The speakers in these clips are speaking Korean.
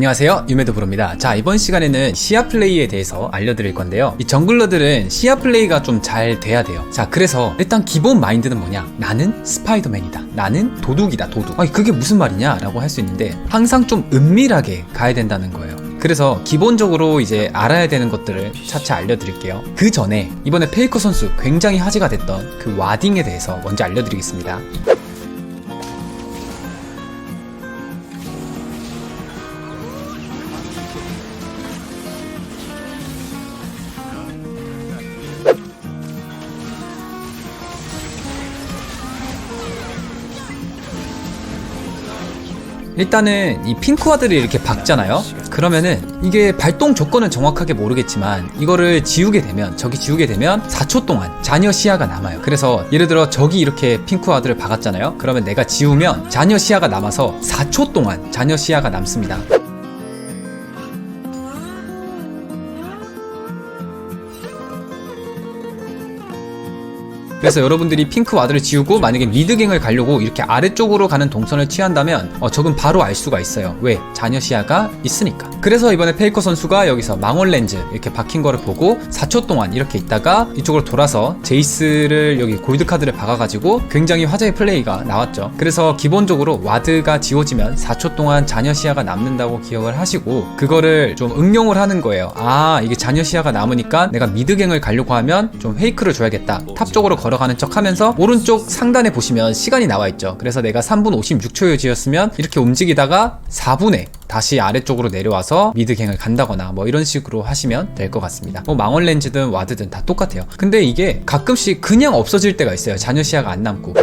안녕하세요. 유메드브로입니다. 자 이번 시간에는 시야 플레이에 대해서 알려드릴 건데요. 이 정글러들은 시야 플레이가 좀 잘 돼야 돼요. 자 그래서 일단 기본 마인드는 뭐냐? 나는 스파이더맨이다. 나는 도둑이다 도둑. 아니 그게 무슨 말이냐 라고 할 수 있는데 항상 좀 은밀하게 가야 된다는 거예요. 그래서 기본적으로 이제 알아야 되는 것들을 차차 알려드릴게요. 그 전에 이번에 페이커 선수 굉장히 화제가 됐던 그 와딩에 대해서 먼저 알려드리겠습니다 일단은 이 핑크와드를 이렇게 박잖아요. 그러면은 이게 발동 조건은 정확하게 모르겠지만 이거를 지우게 되면 적이 지우게 되면 4초 동안 잔여 시야가 남아요. 그래서 예를 들어 적이 이렇게 핑크와드를 박았잖아요. 그러면 내가 지우면 잔여 시야가 남아서 4초 동안 잔여 시야가 남습니다. 그래서 여러분들이 핑크 와드를 지우고 만약에 미드갱을 가려고 이렇게 아래쪽으로 가는 동선을 취한다면 어, 적은 바로 알 수가 있어요. 왜? 잔여 시야가 있으니까. 그래서 이번에 페이커 선수가 여기서 망원 렌즈 이렇게 박힌 거를 보고 4초 동안 이렇게 있다가 이쪽으로 돌아서 제이스를 여기 골드 카드를 박아가지고 굉장히 화제의 플레이가 나왔죠. 그래서 기본적으로 와드가 지워지면 4초 동안 잔여 시야가 남는다고 기억을 하시고 그거를 좀 응용을 하는 거예요. 아 이게 잔여 시야가 남으니까 내가 미드갱을 가려고 하면 좀 페이크를 줘야겠다. 탑 쪽으로 걸 어가는 척 하면서 오른쪽 상단에 보시면 시간이 나와 있죠. 그래서 내가 3분 56초여지였으면 이렇게 움직이다가 4분에 다시 아래쪽으로 내려와서 미드갱을 간다거나 뭐 이런 식으로 하시면 될 것 같습니다. 뭐 망원 렌즈든 와드든 다 똑같아요. 근데 이게 가끔씩 그냥 없어질 때가 있어요. 잔여 시야가 안 남고.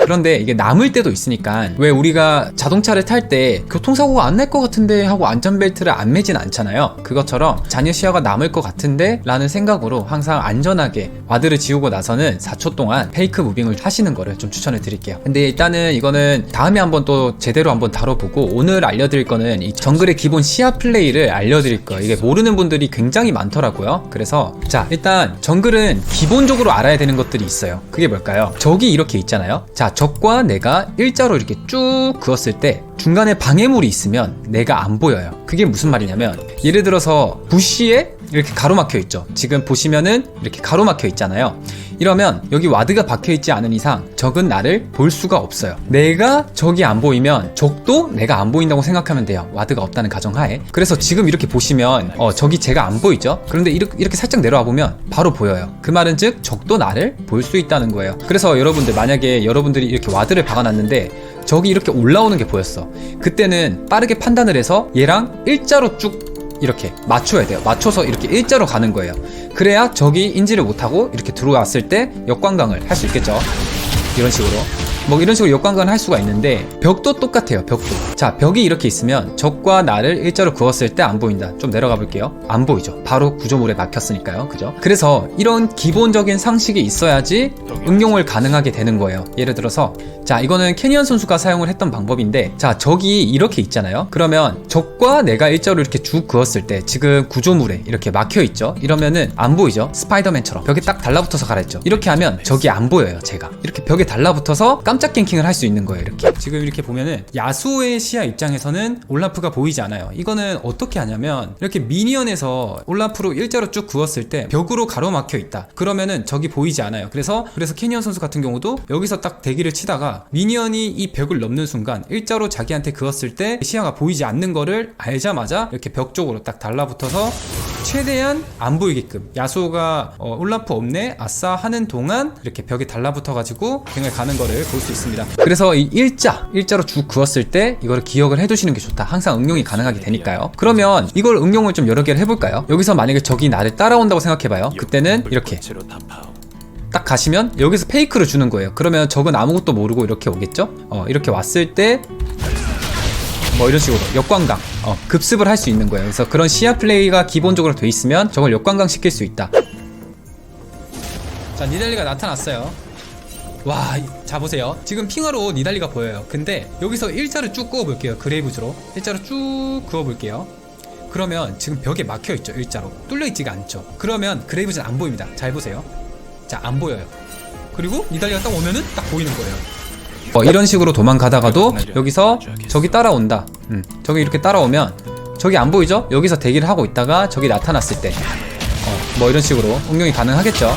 그런데 이게 남을 때도 있으니까 왜 우리가 자동차를 탈 때 교통사고가 안 날 것 같은데 하고 안전벨트를 안 매진 않잖아요. 그것처럼 잔여 시야가 남을 것 같은데 라는 생각으로 항상 안전하게 와드를 지우고 나서는 4초 동안 페이크 무빙을 하시는 거를 좀 추천해 드릴게요. 근데 일단은 이거는 다음에 한번 또 제대로 한번 다뤄보고 오늘 알려드릴 거는 이 정글의 기본 시야 플레이를 알려드릴 거예요. 이게 모르는 분들이 굉장히 많더라고요. 그래서 자 일단 정글은 기본적으로 알아야 되는 것들이 있어요. 그게 뭘까요? 적이 이렇게 있잖아요. 자 적과 내가 일자로 이렇게 쭉 그었을 때 중간에 방해물이 있으면 내가 안 보여요. 그게 무슨 말이냐면 예를 들어서 부시에 이렇게 가로막혀 있죠. 지금 보시면은 이렇게 가로막혀 있잖아요. 이러면 여기 와드가 박혀 있지 않은 이상 적은 나를 볼 수가 없어요. 내가 적이 안 보이면 적도 내가 안 보인다고 생각하면 돼요. 와드가 없다는 가정하에. 그래서 지금 이렇게 보시면 어, 적이 제가 안 보이죠. 그런데 이렇게, 이렇게 살짝 내려와 보면 바로 보여요. 그 말은 즉 적도 나를 볼 수 있다는 거예요. 그래서 여러분들 만약에 여러분들이 이렇게 와드를 박아놨는데 적이 이렇게 올라오는 게 보였어. 그때는 빠르게 판단을 해서 얘랑 일자로 쭉 이렇게 맞춰야 돼요. 맞춰서 이렇게 일자로 가는 거예요. 그래야 적이 인지를 못하고 이렇게 들어왔을 때 역관광을 할 수 있겠죠. 이런 식으로. 뭐 이런 식으로 역관광을 할 수가 있는데 벽도 똑같아요. 벽도. 자 벽이 이렇게 있으면 적과 나를 일자로 그었을 때 안 보인다. 좀 내려가 볼게요. 안 보이죠. 바로 구조물에 막혔으니까요. 그죠? 그래서 이런 기본적인 상식이 있어야지 응용을 가능하게 되는 거예요. 예를 들어서 자 이거는 캐니언 선수가 사용을 했던 방법인데 자 적이 이렇게 있잖아요. 그러면 적과 내가 일자로 이렇게 쭉 그었을 때 지금 구조물에 이렇게 막혀 있죠. 이러면은 안 보이죠. 스파이더맨처럼 벽에 딱 달라붙어서 가랬죠. 이렇게 하면 적이 안 보여요. 제가 이렇게 벽에 달라붙어서 깜짝 갱킹을 할 수 있는 거예요. 이렇게 지금 이렇게 보면은 야수의 시야 입장에서는 올라프가 보이지 않아요. 이거는 어떻게 하냐면 이렇게 미니언에서 올라프로 일자로 쭉 그었을 때 벽으로 가로막혀 있다. 그러면은 적이 보이지 않아요. 그래서 그래서 캐니언 선수 같은 경우도 여기서 딱 대기를 치다가 미니언이 이 벽을 넘는 순간 일자로 자기한테 그었을 때 시야가 보이지 않는 거를 알자마자 이렇게 벽 쪽으로 딱 달라붙어서 최대한 안 보이게끔 야수가 어, 올라프 없네 아싸 하는 동안 이렇게 벽에 달라붙어 가지고 갱을 가는 거를 볼수 있습니다 그래서 이 일자 일자로 쭉 그었을 때 이거를 기억을 해두시는 게 좋다 항상 응용이 가능하게 되니까요 그러면 이걸 응용을 좀 여러 개를 해볼까요 여기서 만약에 적이 나를 따라온다고 생각해봐요 그때는 이렇게 딱 가시면 여기서 페이크를 주는 거예요. 그러면 적은 아무것도 모르고 이렇게 오겠죠? 어, 이렇게 왔을 때 뭐 이런 식으로 역관광 어, 급습을 할 수 있는 거예요. 그래서 그런 시야 플레이가 기본적으로 돼 있으면 적을 역관광 시킬 수 있다. 자 니달리가 나타났어요. 와, 이- 자 보세요. 지금 핑어로 니달리가 보여요. 근데 여기서 일자를 쭉 그어 볼게요. 그레이브즈로 일자로 쭉 그어 볼게요. 그러면 지금 벽에 막혀 있죠. 일자로 뚫려 있지가 않죠. 그러면 그레이브즈는 안 보입니다. 잘 보세요. 자, 안 보여요. 그리고 니달리가 딱 오면은 딱 보이는 거예요. 뭐 이런 식으로 도망가다가도 여기서 저기 따라온다 음, 저기 이렇게 따라오면 저기 안 보이죠? 여기서 대기를 하고 있다가 저기 나타났을 때 어, 뭐 이런 식으로 응용이 가능하겠죠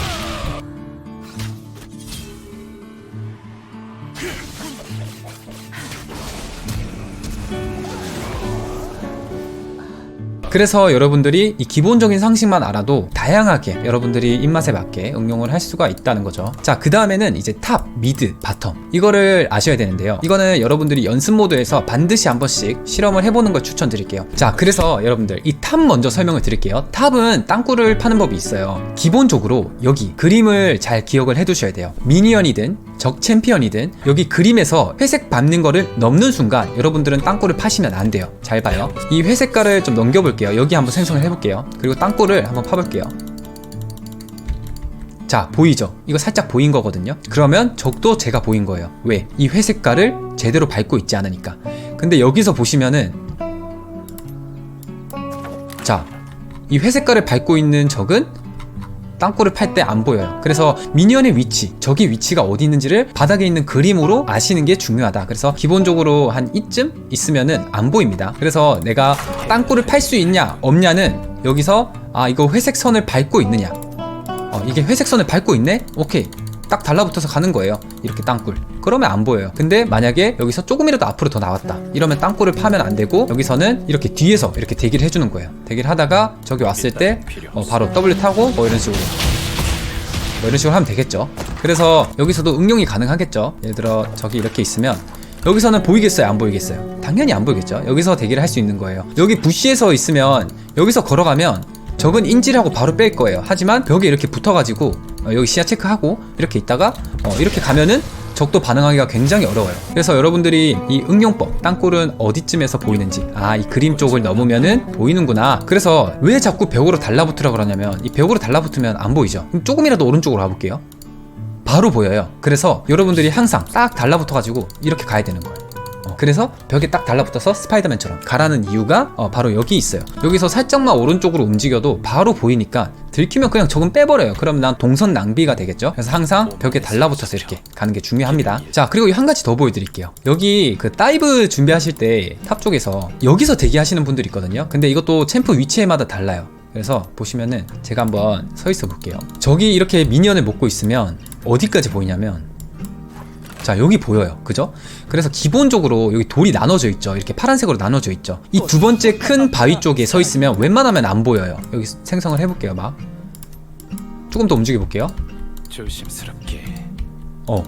그래서 여러분들이 이 기본적인 상식만 알아도 다양하게 여러분들이 입맛에 맞게 응용을 할 수가 있다는 거죠. 자, 그 다음에는 이제 탑, 미드, 바텀. 이거를 아셔야 되는데요. 이거는 여러분들이 연습 모드에서 반드시 한 번씩 실험을 해보는 걸 추천드릴게요. 자, 그래서 여러분들 이 탑 먼저 설명을 드릴게요. 탑은 땅굴을 파는 법이 있어요. 기본적으로 여기 그림을 잘 기억을 해 두셔야 돼요. 미니언이든 적 챔피언이든 여기 그림에서 회색 밟는 거를 넘는 순간 여러분들은 땅굴을 파시면 안 돼요. 잘 봐요. 이 회색깔을 좀 넘겨볼게요. 여기 한번 생성을 해볼게요. 그리고 땅굴을 한번 파볼게요. 자, 보이죠? 이거 살짝 보인 거거든요. 그러면 적도 제가 보인 거예요. 왜? 이 회색깔을 제대로 밟고 있지 않으니까. 근데 여기서 보시면은 자, 이 회색깔을 밟고 있는 적은 땅굴을 팔 때 안 보여요. 그래서 미니언의 위치, 적이 위치가 어디 있는지를 바닥에 있는 그림으로 아시는 게 중요하다. 그래서 기본적으로 한 이쯤 있으면은 안 보입니다. 그래서 내가 땅굴을 팔 수 있냐, 없냐는 여기서 아, 이거 회색 선을 밟고 있느냐. 어, 이게 회색 선을 밟고 있네? 오케이. 딱 달라붙어서 가는 거예요. 이렇게 땅굴. 그러면 안 보여요. 근데 만약에 여기서 조금이라도 앞으로 더 나왔다. 이러면 땅굴을 파면 안 되고 여기서는 이렇게 뒤에서 이렇게 대기를 해주는 거예요. 대기를 하다가 저기 왔을 때 어, 바로 W 타고 뭐 이런 식으로 뭐 이런 식으로 하면 되겠죠. 그래서 여기서도 응용이 가능하겠죠. 예를 들어 저기 이렇게 있으면 여기서는 보이겠어요? 안 보이겠어요? 당연히 안 보이겠죠. 여기서 대기를 할 수 있는 거예요. 여기 부시에서 있으면 여기서 걸어가면 적은 인지하고 바로 뺄 거예요. 하지만 벽에 이렇게 붙어가지고 어, 여기 시야 체크하고 이렇게 있다가 어, 이렇게 가면은 적도 반응하기가 굉장히 어려워요. 그래서 여러분들이 이 응용법, 땅굴은 어디쯤에서 보이는지, 아, 이 그림 쪽을 넘으면은 보이는구나. 그래서 왜 자꾸 벽으로 달라붙으라 그러냐면, 이 벽으로 달라붙으면 안 보이죠. 조금이라도 오른쪽으로 가볼게요. 바로 보여요. 그래서 여러분들이 항상 딱 달라붙어 가지고 이렇게 가야 되는 거예요. 어, 그래서 벽에 딱 달라붙어서 스파이더맨처럼 가라는 이유가 어, 바로 여기 있어요. 여기서 살짝만 오른쪽으로 움직여도 바로 보이니까 들키면 그냥 적은 빼버려요. 그럼 난 동선 낭비가 되겠죠. 그래서 항상 벽에 달라붙어서 이렇게 가는 게 중요합니다. 자 그리고 한 가지 더 보여드릴게요. 여기 그 다이브 준비하실 때 탑 쪽에서 여기서 대기하시는 분들이 있거든요. 근데 이것도 챔프 위치에마다 달라요. 그래서 보시면은 제가 한번 서 있어 볼게요. 저기 이렇게 미니언을 먹고 있으면 어디까지 보이냐면 자 여기 보여요. 그죠? 그래서 기본적으로 여기 돌이 나눠져 있죠. 이렇게 파란색으로 나눠져 있죠. 이 두 번째 큰 바위 쪽에 서 있으면 웬만하면 안 보여요. 여기 생성을 해볼게요 막. 조금 더 움직여 볼게요. 조심스럽게. 어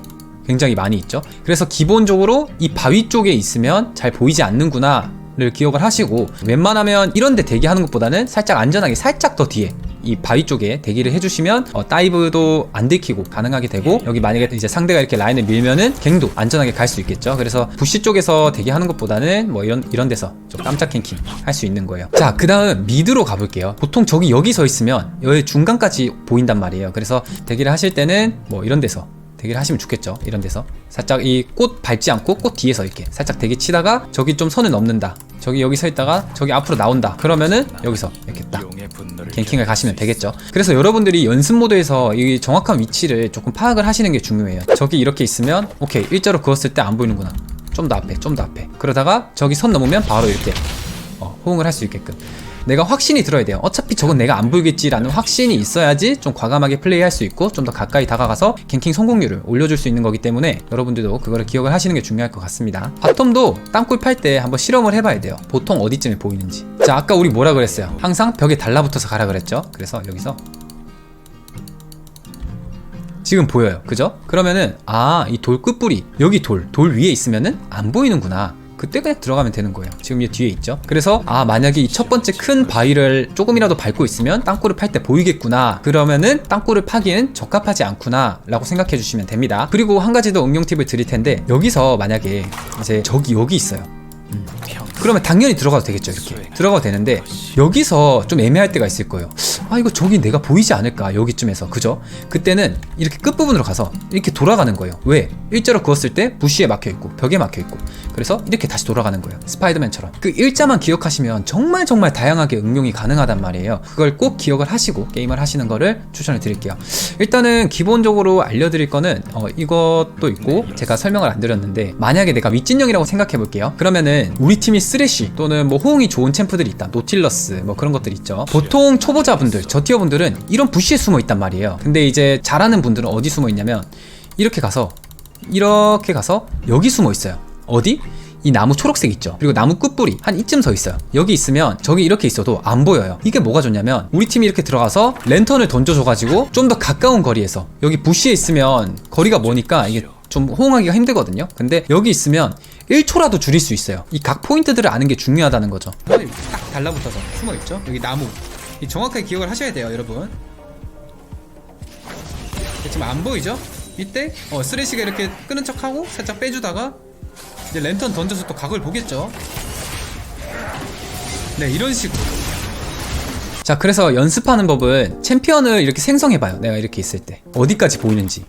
굉장히 많이 있죠? 그래서 기본적으로 이 바위 쪽에 있으면 잘 보이지 않는구나 를 기억을 하시고 웬만하면 이런 데 대기하는 것보다는 살짝 안전하게 살짝 더 뒤에 이 바위 쪽에 대기를 해주시면 어, 다이브도 안 들키고 가능하게 되고 여기 만약에 이제 상대가 이렇게 라인을 밀면은 갱도 안전하게 갈 수 있겠죠. 그래서 부시 쪽에서 대기하는 것보다는 뭐 이런 이런 데서 좀 깜짝 캔킹 할 수 있는 거예요. 자 그 다음 미드로 가볼게요. 보통 저기 여기 서 있으면 여기 중간까지 보인단 말이에요. 그래서 대기를 하실 때는 뭐 이런 데서 대기를 하시면 좋겠죠. 이런 데서. 살짝 이 꽃 밟지 않고 꽃 뒤에서 이렇게 살짝 대기 치다가 저기 좀 선을 넘는다. 저기 여기 서 있다가 저기 앞으로 나온다. 그러면은 여기서 이렇게 딱 갱킹을 가시면 되겠죠. 그래서 여러분들이 연습 모드에서 이 정확한 위치를 조금 파악을 하시는 게 중요해요. 저기 이렇게 있으면 오케이 일자로 그었을 때 안 보이는구나. 좀 더 앞에 좀 더 앞에. 그러다가 저기 선 넘으면 바로 이렇게 어, 호응을 할 수 있게끔 내가 확신이 들어야 돼요. 어차피 저건 내가 안 보이겠지라는 확신이 있어야지 좀 과감하게 플레이할 수 있고 좀 더 가까이 다가가서 갱킹 성공률을 올려줄 수 있는 거기 때문에 여러분들도 그거를 기억을 하시는 게 중요할 것 같습니다. 바텀도 땅굴 팔 때 한번 실험을 해봐야 돼요. 보통 어디쯤에 보이는지. 자, 아까 우리 뭐라 그랬어요? 항상 벽에 달라붙어서 가라 그랬죠? 그래서 여기서 지금 보여요. 그죠? 그러면은 아, 이 돌 끝뿌리 여기 돌, 돌 위에 있으면은 안 보이는구나. 그때 그냥 들어가면 되는 거예요. 지금 얘 뒤에 있죠. 그래서 아 만약에 이 첫 번째 큰 바위를 조금이라도 밟고 있으면 땅굴을 팔 때 보이겠구나. 그러면은 땅굴을 파기엔 적합하지 않구나 라고 생각해 주시면 됩니다. 그리고 한 가지 더 응용 팁을 드릴 텐데 여기서 만약에 이제 저기 여기 있어요. 평 그러면 당연히 들어가도 되겠죠 이렇게. 들어가도 되는데 여기서 좀 애매할 때가 있을 거예요. 아 이거 저기 내가 보이지 않을까 여기쯤에서. 그죠? 그때는 이렇게 끝부분으로 가서 이렇게 돌아가는 거예요. 왜? 일자로 그었을 때 부시에 막혀 있고 벽에 막혀 있고. 그래서 이렇게 다시 돌아가는 거예요. 스파이더맨처럼. 그 일자만 기억하시면 정말 정말 다양하게 응용이 가능하단 말이에요. 그걸 꼭 기억을 하시고 게임을 하시는 거를 추천을 드릴게요. 일단은 기본적으로 알려드릴 거는 어, 이것도 있고 제가 설명을 안 드렸는데 만약에 내가 윗진영이라고 생각해 볼게요. 그러면은 우리 팀이 쓰레쉬 또는 뭐 호응이 좋은 챔프들이 있다. 노틸러스 뭐 그런 것들 있죠. 보통 초보자분들 저티어분들은 이런 부시에 숨어 있단 말이에요. 근데 이제 잘하는 분들은 어디 숨어 있냐면 이렇게 가서 이렇게 가서 여기 숨어 있어요. 어디? 이 나무 초록색 있죠. 그리고 나무 끝뿌리 한 이쯤 서 있어요. 여기 있으면 저기 이렇게 있어도 안 보여요. 이게 뭐가 좋냐면 우리 팀이 이렇게 들어가서 랜턴을 던져줘 가지고 좀 더 가까운 거리에서 여기 부시에 있으면 거리가 머니까 이게 좀 호응하기가 힘들거든요. 근데 여기 있으면 1초라도 줄일 수 있어요 이 각 포인트들을 아는 게 중요하다는 거죠 딱 달라붙어서 숨어 있죠 여기 나무 이 정확하게 기억을 하셔야 돼요 여러분 지금 안 보이죠? 이때 어, 쓰레쉬가 이렇게 끄는 척하고 살짝 빼주다가 이제 랜턴 던져서 또 각을 보겠죠. 네 이런 식으로. 자 그래서 연습하는 법은 챔피언을 이렇게 생성해봐요. 내가 이렇게 있을 때 어디까지 보이는지.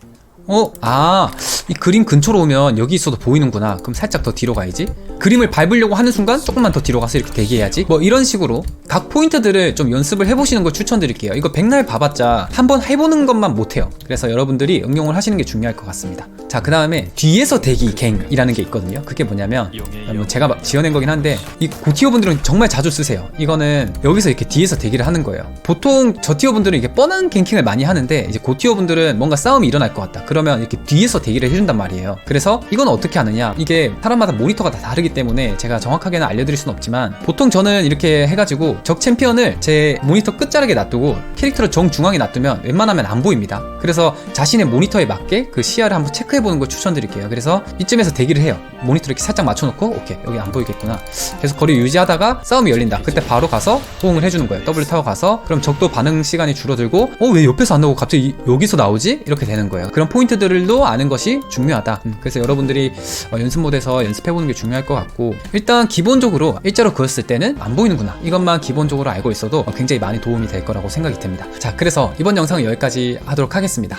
어? 아, 이 그림 근처로 오면 여기 있어도 보이는구나. 그럼 살짝 더 뒤로 가야지. 그림을 밟으려고 하는 순간 조금만 더 뒤로 가서 이렇게 대기해야지. 뭐 이런 식으로 각 포인트들을 좀 연습을 해보시는 걸 추천드릴게요. 이거 백날 봐봤자 한번 해보는 것만 못해요. 그래서 여러분들이 응용을 하시는 게 중요할 것 같습니다. 자, 그 다음에 뒤에서 대기 갱이라는 게 있거든요. 그게 뭐냐면 뭐 제가 막 지어낸 거긴 한데 이 고티어 분들은 정말 자주 쓰세요. 이거는 여기서 이렇게 뒤에서 대기를 하는 거예요. 보통 저티어 분들은 이게 뻔한 갱킹을 많이 하는데 이제 고티어 분들은 뭔가 싸움이 일어날 것 같다. 그러면 이렇게 뒤에서 대기를 해준단 말이에요. 그래서 이건 어떻게 하느냐? 이게 사람마다 모니터가 다 다르기 때문에 제가 정확하게는 알려드릴 수는 없지만 보통 저는 이렇게 해가지고 적 챔피언을 제 모니터 끝자락에 놔두고 캐릭터를 정 중앙에 놔두면 웬만하면 안 보입니다. 그래서 자신의 모니터에 맞게 그 시야를 한번 체크해보는 걸 추천드릴게요. 그래서 이쯤에서 대기를 해요. 모니터 이렇게 살짝 맞춰놓고 오케이 여기 안 보이겠구나. 계속 거리 유지하다가 싸움이 열린다. 그때 바로 가서 호응을 해주는 거예요. W 타워 가서 그럼 적도 반응 시간이 줄어들고 어 왜 옆에서 안 나오고 갑자기 이- 여기서 나오지? 이렇게 되는 거예요. 그런 포인트 들도 아는 것이 중요하다. 음, 그래서 여러분들이 어, 연습 모드에서 연습해보는 게 중요할 것 같고 일단 기본적으로 일자로 그었을 때는 안 보이는구나. 이것만 기본적으로 알고 있어도 어, 굉장히 많이 도움이 될 거라고 생각이 됩니다. 자, 그래서 이번 영상은 여기까지 하도록 하겠습니다.